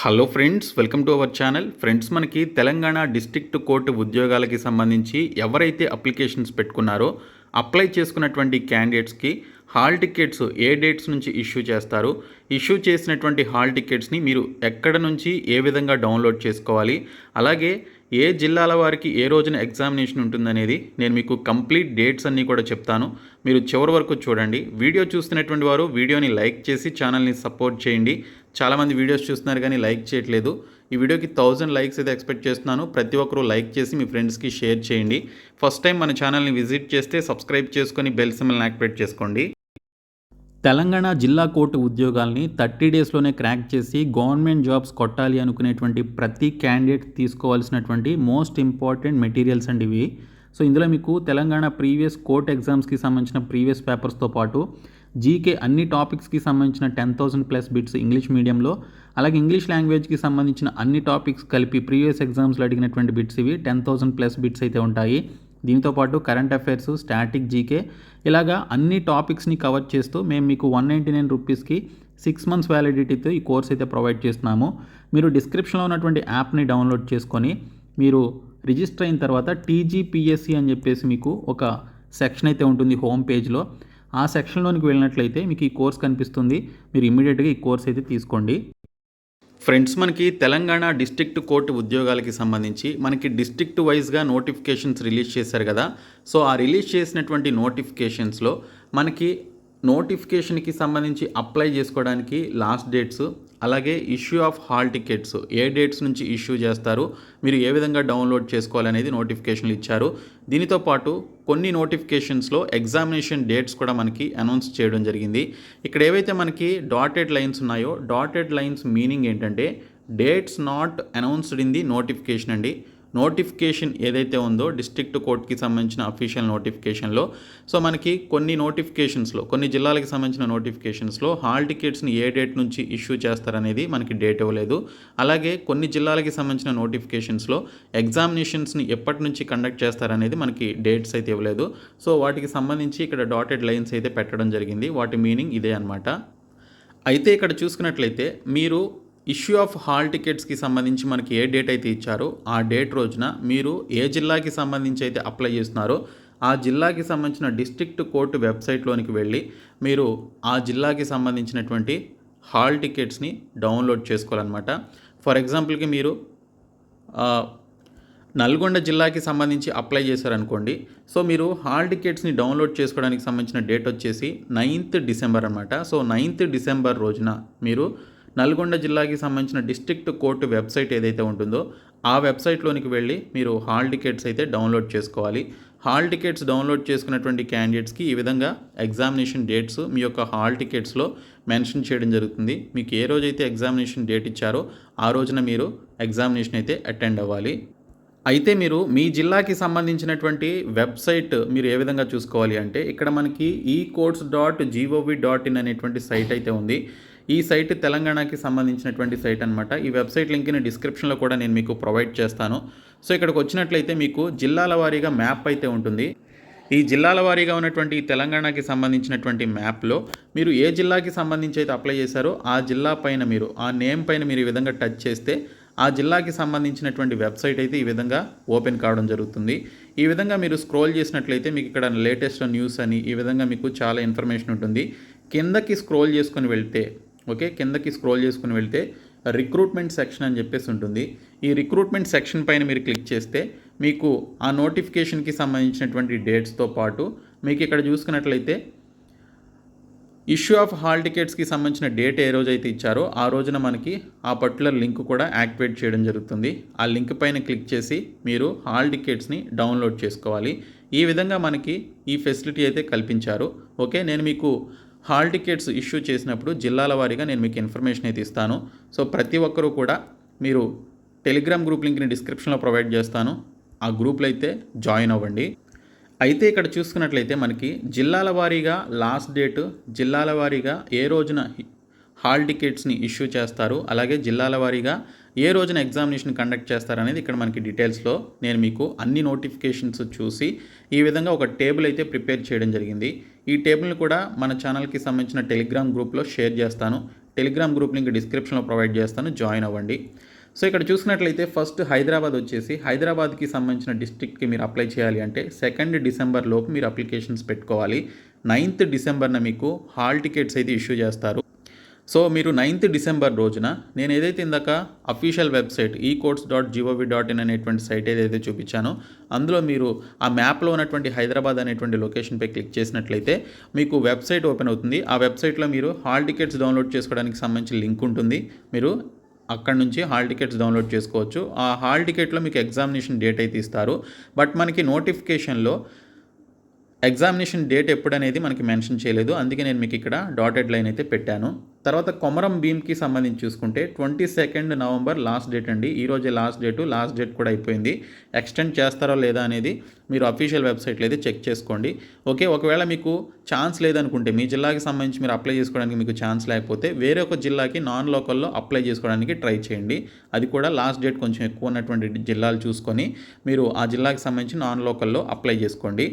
Hello friends welcome to our channel friends మనకి Telangana district court ఉద్యోగాలకి సంబంధించి ఎవరైతే అప్లికేషన్స్ పెట్టుకున్నారో అప్లై చేసుకున్నటువంటి క్యాండిడేట్స్కి హాల్ టికెట్స్ ఏ డేట్స్ నుంచి ఇష్యూ చేస్తారు ఇష్యూ చేసినటువంటి హాల్ టికెట్స్ని మీరు ఎక్కడ నుంచి ఏ విధంగా డౌన్లోడ్ చేసుకోవాలి అలాగే ఏ జిల్లాల వారికి ఏ రోజున ఎగ్జామినేషన్ ఉంటుందనేది నేను మీకు కంప్లీట్ డేట్స్ అన్నీ కూడా చెప్తాను. మీరు చివరి వరకు చూడండి. వీడియో చూస్తున్నటువంటి వారు వీడియోని లైక్ చేసి ఛానల్ని సపోర్ట్ చేయండి. చాలామంది వీడియోస్ చూస్తున్నారు కానీ లైక్ చేయట్లేదు. ఈ వీడియోకి థౌజండ్ లైక్స్ అయితే ఎక్స్పెక్ట్ చేస్తున్నాను. ప్రతి ఒక్కరూ లైక్ చేసి మీ ఫ్రెండ్స్కి షేర్ చేయండి. ఫస్ట్ టైం మన ఛానల్ని విజిట్ చేస్తే సబ్స్క్రైబ్ చేసుకొని బెల్ సిమ్మల్ని యాక్టివేట్ చేసుకోండి. తెలంగాణ జిల్లా కోర్టు ఉద్యోగాల్ని థర్టీ డేస్లోనే క్రాక్ చేసి గవర్నమెంట్ జాబ్స్ కొట్టాలి అనుకునేటువంటి ప్రతి క్యాండిడేట్ తీసుకోవాల్సినటువంటి మోస్ట్ ఇంపార్టెంట్ మెటీరియల్స్ అండి ఇవి. సో ఇందులో మీకు తెలంగాణ ప్రీవియస్ కోర్ట్ ఎగ్జామ్స్కి సంబంధించిన ప్రీవియస్ పేపర్స్తో పాటు జీకే అన్ని టాపిక్స్కి సంబంధించిన ten thousand plus bits English మీడియంలో అలాగే ఇంగ్లీష్ లాంగ్వేజ్కి సంబంధించిన అన్ని టాపిక్స్ కలిపి ప్రీవియస్ ఎగ్జామ్స్లో అడిగినటువంటి బిట్స్ ఇవి టెన్ థౌసండ్ ప్లస్ బిట్స్ అయితే ఉంటాయి. దీంతో పాటు కరెంట్ అఫైర్స్ స్టాటిక్ జీకే ఇలాగా అన్ని టాపిక్స్ని కవర్ చేస్తూ మేము మీకు వన్ నైంటీ నైన్ రూపీస్కి సిక్స్ మంత్స్ వ్యాలిడిటీతో ఈ కోర్స్ అయితే ప్రొవైడ్ చేస్తున్నాము. మీరు డిస్క్రిప్షన్లో ఉన్నటువంటి యాప్ని డౌన్లోడ్ చేసుకొని మీరు రిజిస్టర్ అయిన తర్వాత టీజీపీఎస్సి అని చెప్పేసి మీకు ఒక సెక్షన్ అయితే ఉంటుంది హోమ్ పేజ్లో. ఆ సెక్షన్లోనికి వెళ్ళినట్లయితే మీకు ఈ కోర్స్ కనిపిస్తుంది. మీరు ఇమీడియట్గా ఈ కోర్స్ అయితే తీసుకోండి. ఫ్రెండ్స్ మనకి తెలంగాణ డిస్ట్రిక్ట్ కోర్టు ఉద్యోగాలకి సంబంధించి మనకి డిస్ట్రిక్ట్ వైజ్గా నోటిఫికేషన్స్ రిలీజ్ చేశారు కదా. సో ఆ రిలీజ్ చేసినటువంటి నోటిఫికేషన్స్లో మనకి నోటిఫికేషన్కి సంబంధించి అప్లై చేసుకోవడానికి లాస్ట్ డేట్స్ అలాగే ఇష్యూ ఆఫ్ హాల్ టికెట్స్ ఏ డేట్స్ నుంచి ఇష్యూ చేస్తారు మీరు ఏ విధంగా డౌన్లోడ్ చేసుకోవాలనేది నోటిఫికేషన్లు ఇచ్చారు. దీనితో పాటు కొన్ని నోటిఫికేషన్స్లో ఎగ్జామినేషన్ డేట్స్ కూడా మనకి అనౌన్స్ చేయడం జరిగింది. ఇక్కడ ఏవైతే మనకి డాటెడ్ లైన్స్ ఉన్నాయో డాటెడ్ లైన్స్ మీనింగ్ ఏంటంటే dates not announced in the notification అండి. నోటిఫికేషన్ ఏదైతే ఉందో డిస్ట్రిక్ట్ కోర్టుకి సంబంధించిన అఫీషియల్ నోటిఫికేషన్లో. సో మనకి కొన్ని నోటిఫికేషన్స్లో కొన్ని జిల్లాలకు సంబంధించిన నోటిఫికేషన్స్లో హాల్ టికెట్స్ని ఏ డేట్ నుంచి ఇష్యూ చేస్తారనేది మనకి డేట్ ఇవ్వలేదు. అలాగే కొన్ని జిల్లాలకి సంబంధించిన నోటిఫికేషన్స్లో ఎగ్జామినేషన్స్ని ఎప్పటి నుంచి కండక్ట్ చేస్తారనేది మనకి డేట్స్ అయితే ఇవ్వలేదు. సో వాటికి సంబంధించి ఇక్కడ డాటెడ్ లైన్స్ అయితే పెట్టడం జరిగింది. వాటి మీనింగ్ ఇదే అనమాట అయితే ఇక్కడ చూసుకున్నట్లయితే మీరు ఇష్యూ ఆఫ్ హాల్ టికెట్స్కి సంబంధించి మనకి ఏ డేట్ అయితే ఇచ్చారో ఆ డేట్ రోజున మీరు ఏ జిల్లాకి సంబంధించి అయితే అప్లై చేస్తున్నారో ఆ జిల్లాకి సంబంధించిన డిస్ట్రిక్ట్ కోర్టు వెబ్సైట్లోనికి వెళ్ళి మీరు ఆ జిల్లాకి సంబంధించినటువంటి హాల్ టికెట్స్ని డౌన్లోడ్ చేసుకోవాలన్నమాట. ఫర్ ఎగ్జాంపుల్కి మీరు నల్గొండ జిల్లాకి సంబంధించి అప్లై చేశారనుకోండి సో మీరు హాల్ టికెట్స్ని డౌన్లోడ్ చేసుకోవడానికి సంబంధించిన డేట్ వచ్చేసి నైన్త్ డిసెంబర్ అనమాట సో నైన్త్ డిసెంబర్ రోజున మీరు నల్గొండ జిల్లాకి సంబంధించిన డిస్ట్రిక్ట్ కోర్టు వెబ్సైట్ ఏదైతే ఉంటుందో ఆ వెబ్సైట్లోనికి వెళ్ళి మీరు హాల్ టికెట్స్ అయితే డౌన్లోడ్ చేసుకోవాలి. హాల్ టికెట్స్ డౌన్లోడ్ చేసుకున్నటువంటి క్యాండిడేట్స్కి ఈ విధంగా ఎగ్జామినేషన్ డేట్స్ మీ యొక్క హాల్ టికెట్స్లో మెన్షన్ చేయడం జరుగుతుంది. మీకు ఏ రోజైతే ఎగ్జామినేషన్ డేట్ ఇచ్చారో ఆ రోజున మీరు ఎగ్జామినేషన్ అయితే అటెండ్ అవ్వాలి. అయితే మీరు మీ జిల్లాకి సంబంధించినటువంటి వెబ్సైట్ మీరు ఏ విధంగా చూసుకోవాలి అంటే ఇక్కడ మనకి ఈ course dot G O V dot in అనేటువంటి సైట్ అయితే ఉంది. ఈ సైట్ తెలంగాణకి సంబంధించినటువంటి సైట్ అనమాట ఈ వెబ్సైట్ లింక్ని డిస్క్రిప్షన్లో కూడా నేను మీకు ప్రొవైడ్ చేస్తాను. సో ఇక్కడికి వచ్చినట్లయితే మీకు జిల్లాల వారీగా మ్యాప్ అయితే ఉంటుంది. ఈ జిల్లాల వారీగా ఉన్నటువంటి తెలంగాణకి సంబంధించినటువంటి మ్యాప్లో మీరు ఏ జిల్లాకి సంబంధించి అయితే అప్లై చేశారో ఆ జిల్లా పైన మీరు ఆ నేమ్ పైన మీరు ఈ విధంగా టచ్ చేస్తే ఆ జిల్లాకి సంబంధించినటువంటి వెబ్సైట్ అయితే ఈ విధంగా ఓపెన్ కావడం జరుగుతుంది. ఈ విధంగా మీరు స్క్రోల్ చేసినట్లయితే మీకు ఇక్కడ లేటెస్ట్ న్యూస్ అని ఈ విధంగా మీకు చాలా ఇన్ఫర్మేషన్ ఉంటుంది. కిందకి స్క్రోల్ చేసుకొని వెళ్తే ఓకే కిందకి స్క్రోల్ చేసుకుని వెళ్తే రిక్రూట్మెంట్ సెక్షన్ అని చెప్పేసి ఉంటుంది. ఈ రిక్రూట్మెంట్ సెక్షన్ పైన మీరు క్లిక్ చేస్తే మీకు ఆ నోటిఫికేషన్కి సంబంధించినటువంటి డేట్స్తో పాటు మీకు ఇక్కడ చూసుకున్నట్లయితే ఇష్యూ ఆఫ్ హాల్ టికెట్స్కి సంబంధించిన డేట్ ఏ రోజు అయితే ఇచ్చారో ఆ రోజున మనకి ఆ పర్టికులర్ లింక్ కూడా యాక్టివేట్ చేయడం జరుగుతుంది. ఆ లింక్ పైన క్లిక్ చేసి మీరు హాల్ టికెట్స్ని డౌన్లోడ్ చేసుకోవాలి. ఈ విధంగా మనకి ఈ ఫెసిలిటీ అయితే కల్పించారు. ఓకే నేను మీకు హాల్ టికెట్స్ ఇష్యూ చేసినప్పుడు జిల్లాల వారీగా నేను మీకు ఇన్ఫర్మేషన్ అయితే ఇస్తాను. సో ప్రతి ఒక్కరూ కూడా మీరు టెలిగ్రామ్ గ్రూప్ లింక్ని డిస్క్రిప్షన్లో ప్రొవైడ్ చేస్తాను. ఆ గ్రూప్లో అయితే జాయిన్ అవ్వండి. అయితే ఇక్కడ చూసుకున్నట్లయితే మనకి జిల్లాల వారీగా లాస్ట్ డేట్ జిల్లాల వారీగా ఏ రోజున హాల్ టికెట్స్ని ఇష్యూ చేస్తారు అలాగే జిల్లాల వారీగా ఏ రోజున ఎగ్జామినేషన్ కండక్ట్ చేస్తారనేది ఇక్కడ మనకి డీటెయిల్స్లో నేను మీకు అన్ని నోటిఫికేషన్స్ చూసి ఈ విధంగా ఒక టేబుల్ అయితే ప్రిపేర్ చేయడం జరిగింది. ఈ టేబుల్ని కూడా మన ఛానల్కి సంబంధించిన టెలిగ్రామ్ గ్రూప్లో షేర్ చేస్తాను. టెలిగ్రామ్ గ్రూప్ లింక్ డిస్క్రిప్షన్లో ప్రొవైడ్ చేస్తాను. జాయిన్ అవ్వండి. సో ఇక్కడ చూసినట్లయితే ఫస్ట్ హైదరాబాద్ వచ్చేసి హైదరాబాద్కి సంబంధించిన డిస్ట్రిక్ట్కి మీరు అప్లై చేయాలి అంటే సెకండ్ డిసెంబర్ లోపు మీరు అప్లికేషన్స్ పెట్టుకోవాలి. నైన్త్ డిసెంబర్న మీకు హాల్ టికెట్స్ అయితే ఇష్యూ చేస్తారు. సో మీరు నైన్త్ డిసెంబర్ రోజున నేను ఏదైతే ఇందాక అఫీషియల్ వెబ్సైట్ ఈ course dot G O V dot in అనేటువంటి సైట్ ఏదైతే చూపించానో అందులో మీరు ఆ మ్యాప్లో ఉన్నటువంటి హైదరాబాద్ అనేటువంటి లొకేషన్పై క్లిక్ చేసినట్లయితే మీకు వెబ్సైట్ ఓపెన్ అవుతుంది. ఆ వెబ్సైట్లో మీరు హాల్ టికెట్స్ డౌన్లోడ్ చేసుకోవడానికి సంబంధించి లింక్ ఉంటుంది. మీరు అక్కడ నుంచి హాల్ టికెట్స్ డౌన్లోడ్ చేసుకోవచ్చు. ఆ హాల్ టికెట్లో మీకు ఎగ్జామినేషన్ డేట్ అయితే ఇస్తారు. బట్ మనకి నోటిఫికేషన్లో ఎగ్జామినేషన్ డేట్ ఎప్పుడనేది మనకి మెన్షన్ చేయలేదు. అందుకే నేను మీకు ఇక్కడ డాటెడ్ లైన్ అయితే పెట్టాను. తర్వాత కొమరం భీమ్కి సంబంధించి చూసుకుంటే twenty second November last date అండి. ఈరోజే లాస్ట్ డేటు లాస్ట్ డేట్ కూడా అయిపోయింది. ఎక్స్టెండ్ చేస్తారో లేదా అనేది మీరు అఫీషియల్ వెబ్సైట్లో అయితే చెక్ చేసుకోండి. ఓకే ఒకవేళ మీకు ఛాన్స్ లేదనుకుంటే మీ జిల్లాకి సంబంధించి మీరు అప్లై చేసుకోవడానికి మీకు ఛాన్స్ లేకపోతే వేరే ఒక జిల్లాకి నాన్ లోకల్లో అప్లై చేసుకోవడానికి ట్రై చేయండి. అది కూడా లాస్ట్ డేట్ కొంచెం ఎక్కువ ఉన్నటువంటి జిల్లాలు చూసుకొని మీరు ఆ జిల్లాకి సంబంధించి నాన్ లోకల్లో అప్లై చేసుకోండి.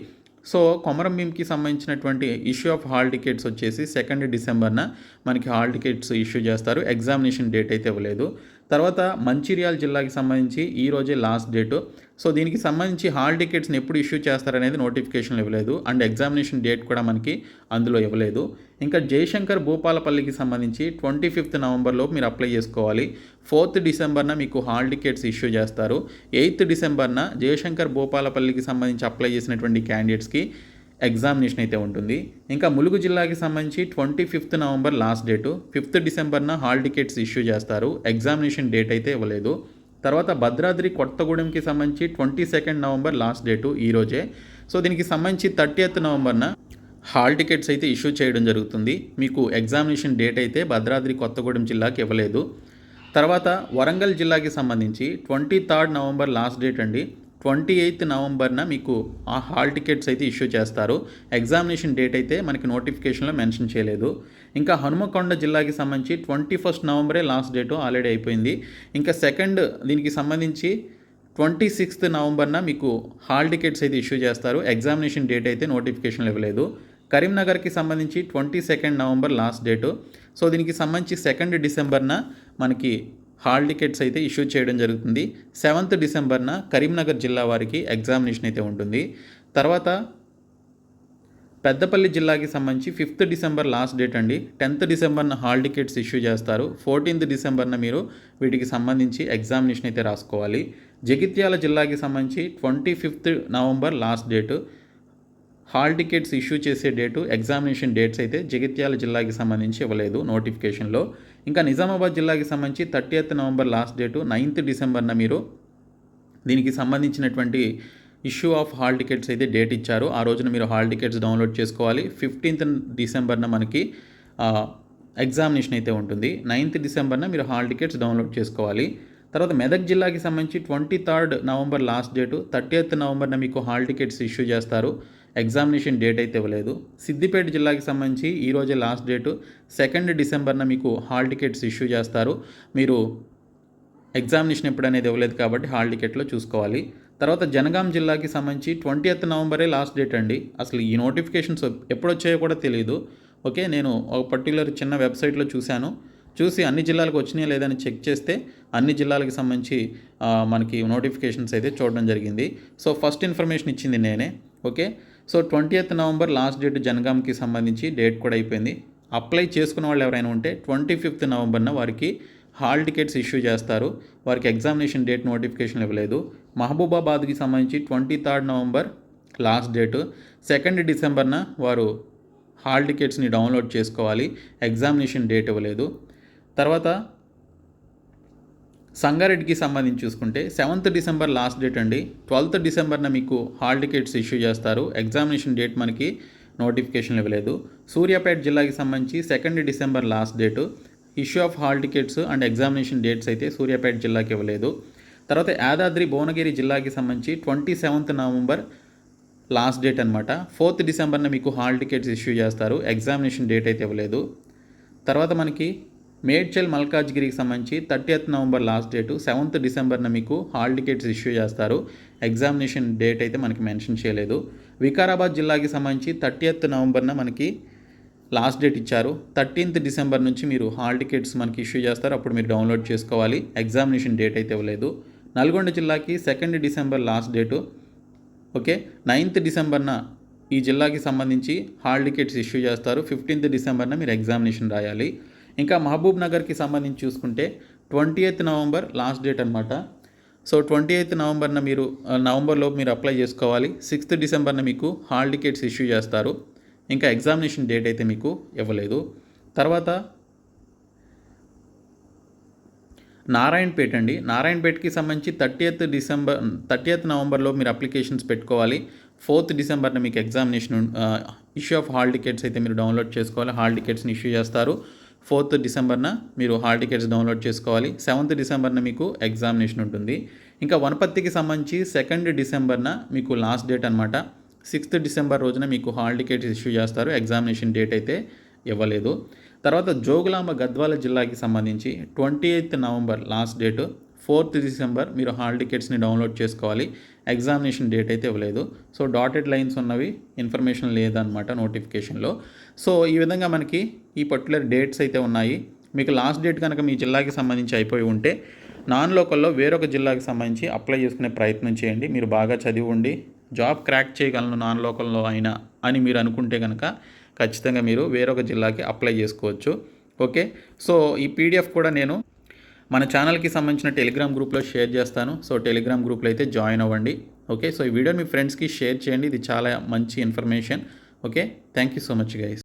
సో కొమరం భీమ్కి సంబంధించినటువంటి ఇష్యూ ఆఫ్ హాల్ టికెట్స్ వచ్చేసి సెకండ్ డిసెంబర్న మనకి హాల్ టికెట్స్ ఇష్యూ చేస్తారు. ఎగ్జామినేషన్ డేట్ అయితే ఇవ్వలేదు. తర్వాత మంచిర్యాల జిల్లాకి సంబంధించి ఈ రోజే లాస్ట్ డేటు సో దీనికి సంబంధించి హాల్ టికెట్స్ని ఎప్పుడు ఇష్యూ చేస్తారనేది నోటిఫికేషన్ ఇవ్వలేదు. అండ్ ఎగ్జామినేషన్ డేట్ కూడా మనకి అందులో ఇవ్వలేదు. ఇంకా జయశంకర్ భూపాలపల్లికి సంబంధించి ట్వంటీ ఫిఫ్త్ నవంబర్లో మీరు అప్లై చేసుకోవాలి. ఫోర్త్ డిసెంబర్న మీకు హాల్ టికెట్స్ ఇష్యూ చేస్తారు. ఎయిత్ డిసెంబర్న జయశంకర్ భూపాలపల్లికి సంబంధించి అప్లై చేసినటువంటి క్యాండిడేట్స్కి ఎగ్జామినేషన్ అయితే ఉంటుంది. ఇంకా ములుగు జిల్లాకి సంబంధించి twenty fifth November last date. Fifth డిసెంబర్న hall tickets issue చేస్తారు. ఎగ్జామినేషన్ డేట్ అయితే ఇవ్వలేదు. తర్వాత భద్రాద్రి కొత్తగూడెంకి సంబంధించి twenty second November last date ఈరోజే సో దీనికి సంబంధించి థర్టీయత్ నవంబర్న హాల్ టికెట్స్ అయితే ఇష్యూ చేయడం జరుగుతుంది. మీకు ఎగ్జామినేషన్ డేట్ అయితే భద్రాద్రి కొత్తగూడెం జిల్లాకి ఇవ్వలేదు. తర్వాత వరంగల్ జిల్లాకి సంబంధించి twenty third November last date అండి. ట్వంటీ ఎయిత్ నవంబర్న మీకు ఆ హాల్ టికెట్స్ అయితే ఇష్యూ చేస్తారు. ఎగ్జామినేషన్ డేట్ అయితే మనకి నోటిఫికేషన్లో మెన్షన్ చేయలేదు. ఇంకా హనుమకొండ జిల్లాకి సంబంధించి ట్వంటీ ఫస్ట్ నవంబరే లాస్ట్ డేటు ఆల్రెడీ అయిపోయింది. ఇంకా సెకండ్ దీనికి సంబంధించి ట్వంటీ సిక్స్త్ నవంబర్న మీకు హాల్ టికెట్స్ అయితే ఇష్యూ చేస్తారు. ఎగ్జామినేషన్ డేట్ అయితే నోటిఫికేషన్ ఇవ్వలేదు. కరీంనగర్కి సంబంధించి twenty second November last date. So దీనికి సంబంధించి సెకండ్ డిసెంబర్న మనకి హాల్ టికెట్స్ అయితే ఇష్యూ చేయడం జరుగుతుంది. సెవెంత్ డిసెంబర్న కరీంనగర్ జిల్లా వారికి ఎగ్జామినేషన్ అయితే ఉంటుంది. తర్వాత పెద్దపల్లి జిల్లాకి సంబంధించి ఫిఫ్త్ డిసెంబర్ లాస్ట్ డేట్ అండి. టెన్త్ డిసెంబర్న హాల్ టికెట్స్ ఇష్యూ చేస్తారు. ఫోర్టీన్త్ డిసెంబర్న మీరు వీటికి సంబంధించి ఎగ్జామినేషన్ అయితే రాసుకోవాలి. జగిత్యాల జిల్లాకి సంబంధించి twenty fifth November last date. Hall tickets issue చేసే డేటు ఎగ్జామినేషన్ డేట్స్ అయితే జగిత్యాల జిల్లాకి సంబంధించి ఇవ్వలేదు నోటిఫికేషన్లో. ఇంకా నిజామాబాద్ జిల్లాకి సంబంధించి thirty eighth November last date ninth డిసెంబర్న మీరు దీనికి సంబంధించినటువంటి ఇష్యూ ఆఫ్ హాల్ టికెట్స్ అయితే డేట్ ఇచ్చారు. ఆ రోజున మీరు హాల్ టికెట్స్ డౌన్లోడ్ చేసుకోవాలి. ఫిఫ్టీన్త్ డిసెంబర్న మనకి ఎగ్జామినేషన్ అయితే ఉంటుంది. నైన్త్ డిసెంబర్న మీరు హాల్ టికెట్స్ డౌన్లోడ్ చేసుకోవాలి. తర్వాత మెదక్ జిల్లాకి సంబంధించి twenty third November last date thirtieth నవంబర్న మీకు హాల్ టికెట్స్ ఇష్యూ చేస్తారు. ఎగ్జామినేషన్ డేట్ అయితే ఇవ్వలేదు. సిద్దిపేట జిల్లాకి సంబంధించి ఈరోజే లాస్ట్ డేటు. సెకండ్ డిసెంబర్న మీకు హాల్ టికెట్స్ ఇష్యూ చేస్తారు. మీరు ఎగ్జామినేషన్ ఎప్పుడు అనేది ఇవ్వలేదు కాబట్టి హాల్ టికెట్లో చూసుకోవాలి. తర్వాత జనగాం జిల్లాకి సంబంధించి ట్వంటీ ఎత్ నవంబరే లాస్ట్ డేట్ అండి. అసలు ఈ నోటిఫికేషన్స్ ఎప్పుడు వచ్చాయో కూడా తెలియదు ఓకే నేను ఒక పర్టికులర్ చిన్న వెబ్సైట్లో చూశాను. చూసి అన్ని జిల్లాలకు వచ్చినాయా లేదని చెక్ చేస్తే అన్ని జిల్లాలకు సంబంధించి మనకి నోటిఫికేషన్స్ అయితే చూడడం జరిగింది. సో ఫస్ట్ ఇన్ఫర్మేషన్ ఇచ్చింది నేనే. Okay so twenty eighth November last date జనగామ్కి సంబంధించి డేట్ కూడా అయిపోయింది. అప్లై చేసుకున్న వాళ్ళు ఎవరైనా ఉంటే ట్వంటీ ఫిఫ్త్ నవంబర్న వారికి హాల్ టికెట్స్ ఇష్యూ చేస్తారు. వారికి ఎగ్జామినేషన్ డేట్ నోటిఫికేషన్ ఇవ్వలేదు. మహబూబాబాద్కి సంబంధించి twenty third November last date. Second డిసెంబర్న వారు హాల్ టికెట్స్ని డౌన్లోడ్ చేసుకోవాలి. ఎగ్జామినేషన్ డేట్ ఇవ్వలేదు. తర్వాత సంగారెడ్డికి సంబంధించి చూసుకుంటే సెవెంత్ డిసెంబర్ లాస్ట్ డేట్ అండి. ట్వెల్త్ డిసెంబర్న మీకు హాల్ టికెట్స్ ఇష్యూ చేస్తారు. ఎగ్జామినేషన్ డేట్ మనకి నోటిఫికేషన్ ఇవ్వలేదు. సూర్యాపేట జిల్లాకి సంబంధించి second December last date. Issue of hall tickets and examination dates అయితే సూర్యాపేట జిల్లాకి ఇవ్వలేదు. తర్వాత యాదాద్రి భువనగిరి జిల్లాకి సంబంధించి twenty seventh November last date అనమాట ఫోర్త్ డిసెంబర్న మీకు హాల్ టికెట్స్ ఇష్యూ చేస్తారు. ఎగ్జామినేషన్ డేట్ అయితే ఇవ్వలేదు. తర్వాత మనకి మేడ్చల్ మల్కాజ్గిరికి సంబంధించి thirtieth November last date seventh డిసెంబర్న మీకు హాల్ టికెట్స్ ఇష్యూ చేస్తారు. ఎగ్జామినేషన్ డేట్ అయితే మనకి మెన్షన్ చేయలేదు. వికారాబాద్ జిల్లాకి సంబంధించి థర్టీయత్ నవంబర్న మనకి లాస్ట్ డేట్ ఇచ్చారు. థర్టీన్త్ డిసెంబర్ నుంచి మీరు హాల్ టికెట్స్ మనకి ఇష్యూ చేస్తారు. అప్పుడు మీరు డౌన్లోడ్ చేసుకోవాలి. ఎగ్జామినేషన్ డేట్ అయితే ఇవ్వలేదు. నల్గొండ జిల్లాకి second December last date okay? Ninth డిసెంబర్న ఈ జిల్లాకి సంబంధించి హాల్ టికెట్స్ ఇష్యూ చేస్తారు. ఫిఫ్టీన్త్ డిసెంబర్న మీరు ఎగ్జామినేషన్ రాయాలి. ఇంకా మహబూబ్ నగర్కి సంబంధించి చూసుకుంటే twenty eighth November last date అనమాట సో ట్వంటీ ఎయిత్ నవంబర్న మీరు నవంబర్లోపు నవంబర్లో మీరు అప్లై చేసుకోవాలి. సిక్స్త్ డిసెంబర్న మీకు హాల్ టికెట్స్ ఇష్యూ చేస్తారు. ఇంకా ఎగ్జామినేషన్ డేట్ అయితే మీకు ఇవ్వలేదు. తర్వాత నారాయణపేట అండి. నారాయణపేటకి సంబంధించి థర్టీయత్ డిసెంబర్ థర్టీయత్ నవంబర్లో మీరు అప్లికేషన్స్ పెట్టుకోవాలి. ఫోర్త్ డిసెంబర్న మీకు examination issue of hall tickets అయితే మీరు డౌన్లోడ్ చేసుకోవాలి. హాల్ టికెట్స్ని ఇష్యూ చేస్తారు. ఫోర్త్ డిసెంబర్న మీరు హాల్ టికెట్స్ డౌన్లోడ్ చేసుకోవాలి. సెవెంత్ డిసెంబర్న మీకు ఎగ్జామినేషన్ ఉంటుంది. ఇంకా వనపర్తికి సంబంధించి సెకండ్ డిసెంబర్న మీకు లాస్ట్ డేట్ అనమాట సిక్స్త్ డిసెంబర్ రోజున మీకు హాల్ టికెట్స్ ఇష్యూ చేస్తారు. ఎగ్జామినేషన్ డేట్ అయితే ఇవ్వలేదు. తర్వాత జోగులాంబ గద్వాల జిల్లాకి సంబంధించి twenty eighth November last date fourth December మీరు హాల్ టికెట్స్ని డౌన్లోడ్ చేసుకోవాలి. ఎగ్జామినేషన్ డేట్ అయితే ఇవ్వలేదు. సో డాటెడ్ లైన్స్ ఉన్నవి ఇన్ఫర్మేషన్ లేదనమాట నోటిఫికేషన్లో. సో ఈ విధంగా మనకి ఈ పర్టికులర్ డేట్స్ అయితే ఉన్నాయి. మీకు లాస్ట్ డేట్ కనుక మీ జిల్లాకి సంబంధించి అయిపోయి ఉంటే నాన్ లోకల్లో వేరొక జిల్లాకి సంబంధించి అప్లై చేసుకునే ప్రయత్నం చేయండి. మీరు బాగా చదివి ఉండి జాబ్ క్రాక్ చేయగలను నాన్ లోకల్లో అయినా అని మీరు అనుకుంటే కనుక ఖచ్చితంగా మీరు వేరొక జిల్లాకి అప్లై చేసుకోవచ్చు. ఓకే? సో ఈ పీడిఎఫ్ కూడా నేను మన ఛానల్కి సంబంధించిన టెలిగ్రామ్ గ్రూప్లో షేర్ చేస్తాను. సో టెలిగ్రామ్ గ్రూప్లో అయితే జాయిన్ అవ్వండి. ఓకే సో ఈ వీడియో మీ ఫ్రెండ్స్కి షేర్ చేయండి. ఇది చాలా మంచి information okay thank you so much guys